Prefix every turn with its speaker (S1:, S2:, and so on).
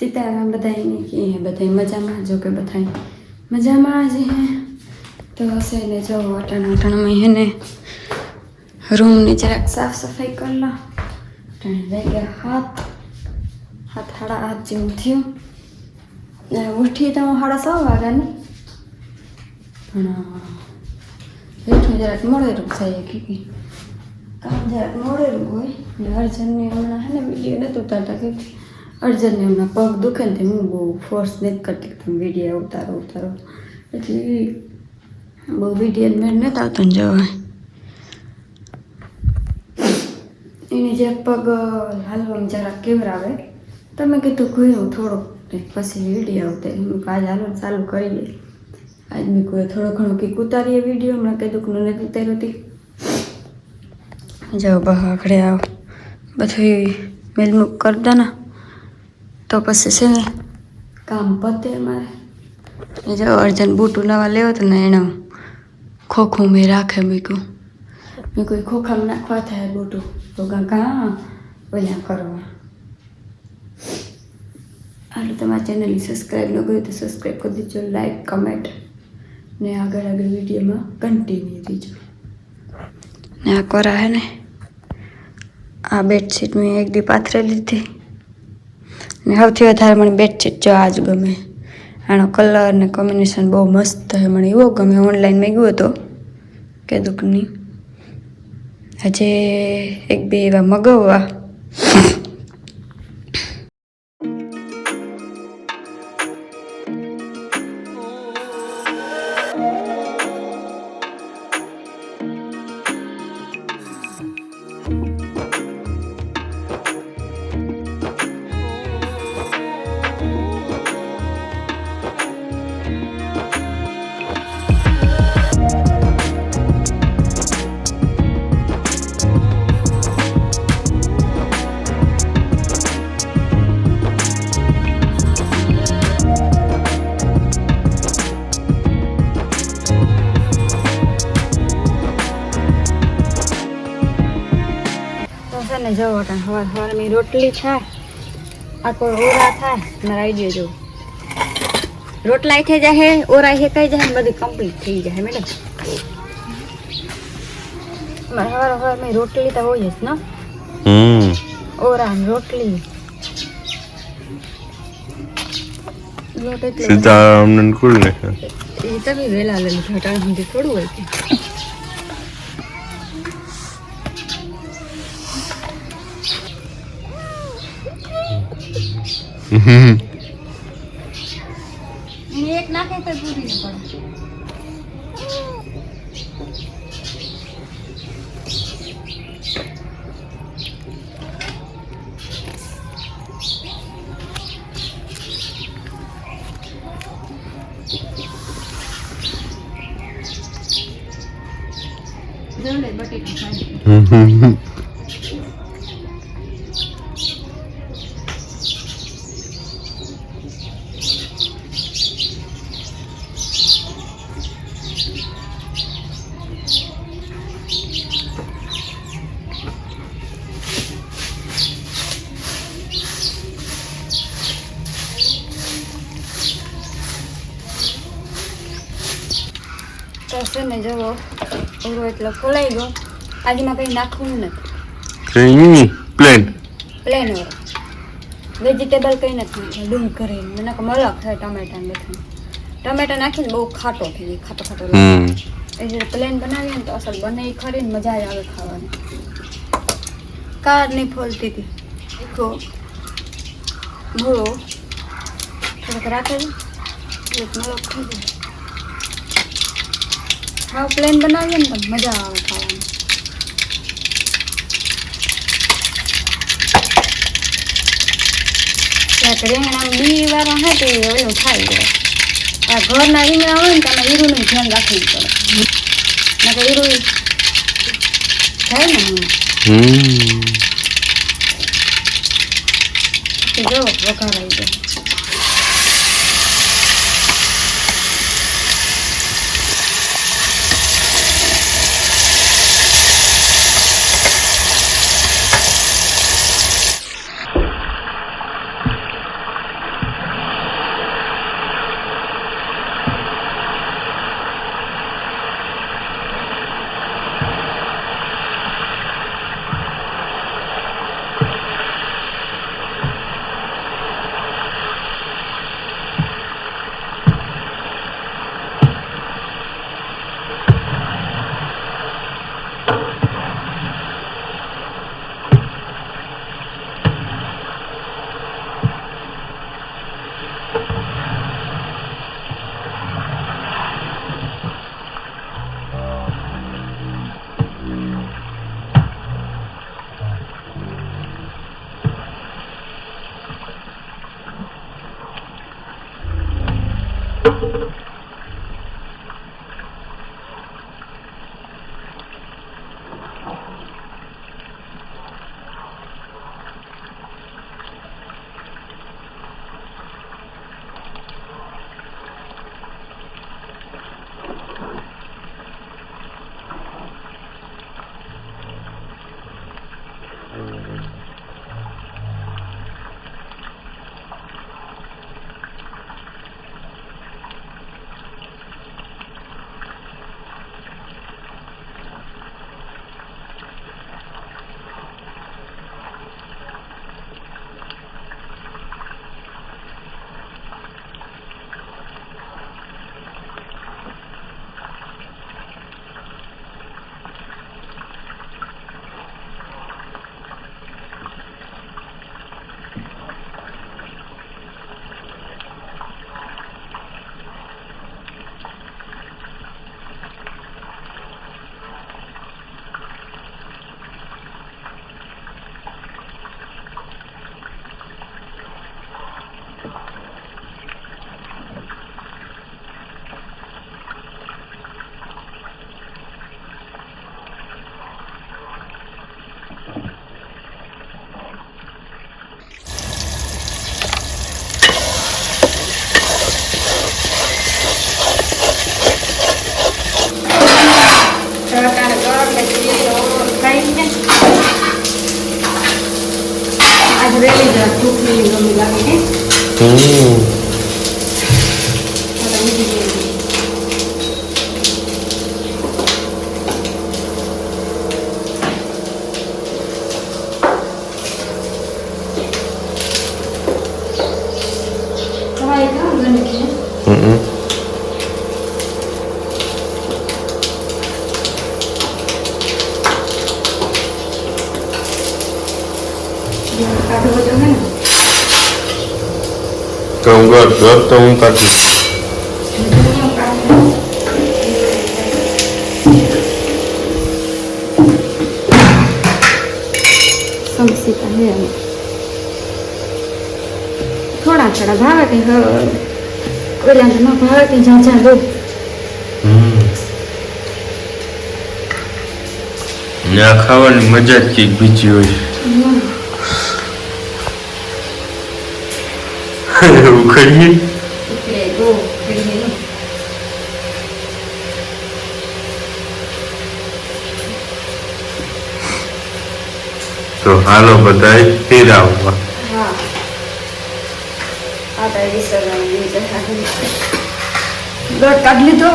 S1: સીતારામ બધાય કે બધાય મજામાં જો કે બધાય મજામાં જ હે તો હશે ને જો અટાણ અટાણમાં હે ને રૂમની જરાક સાફ સફાઈ કરી લો અટાણે રહી ગયા હાથ હાથ સાડા હાથ જેવું થયું ને ઉઠી તો હું સાડા છ વાગ્યાની પણ બેઠું જરાક મોડેલું થાય કે કે કામ જરાક મોડેલું હોય ને અર્જનને હમણાં હે ને વિડીયો નહોતું ઉતારતા કે અર્જનને હમણાં પગ દુખે ને હું બહુ ફોર્સ નથી કરતી તમે વીડિયો ઉતારો ઉતારો. એટલે બહુ વીડિયો મેળ નથી આવતો ને જવાય. એને જે પગ હાલવામાં જરાક કેવરાવે. તમે કીધું કહ્યું થોડોક પછી વીડિયો આવતે હું આજ હાલો ચાલુ કરીએ આજ મેં કોઈ થોડો ઘણો કંઈક ઉતારીએ વીડિયો હમણાં કીધું કે નથી ઉતાર્યો હતી જાઓ બહાકડે આવ. બધું મેલમુક કરતા દે ને. તો પછી છે ને કામ પતે મારે એ જો અર્જન બૂટું નવા લેવો તો ને એને ખોખું મેં રાખે મૂક્યું મેં કોઈ ખોખામાં નાખવા થાય બૂટું તો કાં કાં ઓલા કરવા હાલો તમારા ચેનલની સબસ્ક્રાઈબ ન કર્યું તો સબસ્ક્રાઈબ કરી દેજો લાઈક કમેન્ટ ને આગળ આગળ વિડીયોમાં કન્ટિન્યુ દેજો ને આ કોરા હે ને આ બેડશીટ મેં એક દી પાથરે લીધી ને સૌથી વધારે મને બેડશીટ જો આ જ ગમે. આનો કલર ને કોમ્બિનેશન બહુ મસ્ત છે. મને એવો ગમે. ઓનલાઈન મેં ગયો હતો કે દુઃખની. આજે એક બે એવા મગવવા. તો છે ને જો વટાણ હવાર હવારની રોટલી થાય આ કોઈ ઓરા થાય મારા આઈડિયા જો રોટલા થઈ જાય ઓરા હેકાઈ જાય ને બધું કમ્પ્લીટ થઈ જાય મેડમ મારે હવાર હવારમાં રોટલી તો હોય જ ને
S2: હમ
S1: ઓરા ને રોટલી લોટ એટલે
S2: સીતારામને ખુલ નાખે
S1: એ તમે વહેલા લઈ લીધું અટાણ સુધી થોડું હોય કે એક નાખે તો પૂરી પડે. બટેટા ખાય તો છે ને જુઓ ઓરો એટલો ખોલાઈ ગયો આજમાં કંઈ નાખવું નથી
S2: પ્લેન
S1: પ્લેન ઓરો વેજીટેબલ કંઈ નથી નાખ્યું ડુંગ કરીને મને કહો મલક થાય ટમેટા ને બધું ટમેટા નાખીને બહુ ખાટો થઈ જાય ખાટો ખાટો લાગે
S2: હમ
S1: એ જે પ્લેન બનાવીએ ને તો અસલ બને ઈ ખરી ને મજા જ આવે ખાવાની કાર નહીં ફોલતી હતી દેખો મૂળો થોડોક રાખેલું એક મલક થઈ જાય હા પ્લેન બનાવીએ ને પણ મજા આવે ખાવાની. ક્યાંક રીંગણા બી વાળા હોય તો એવું ખાઈ જાય આ ઘરના રીંગણા હોય ને તમે હીરુનું ધ્યાન રાખવું પડે. નકર હીરું થાય ને હમ. જો વઘારાઈ જાય. Mm-hmm.
S2: う
S1: ん大概多久呢？છે કાઢી સમસીતા હે એમ. થોડા થોડા ભાવે કે હ ઓલા ન ભાવે કે જ્યાં જ્યાં દો
S2: હમ ને ખાવાની મજા જ કંઈક બીજી હોય કરીએ
S1: ને.
S2: તો હાલો બધા ફેરાવવા
S1: હા આ તો વિસરવાનું બીજે દોઢ કાઢ લીધો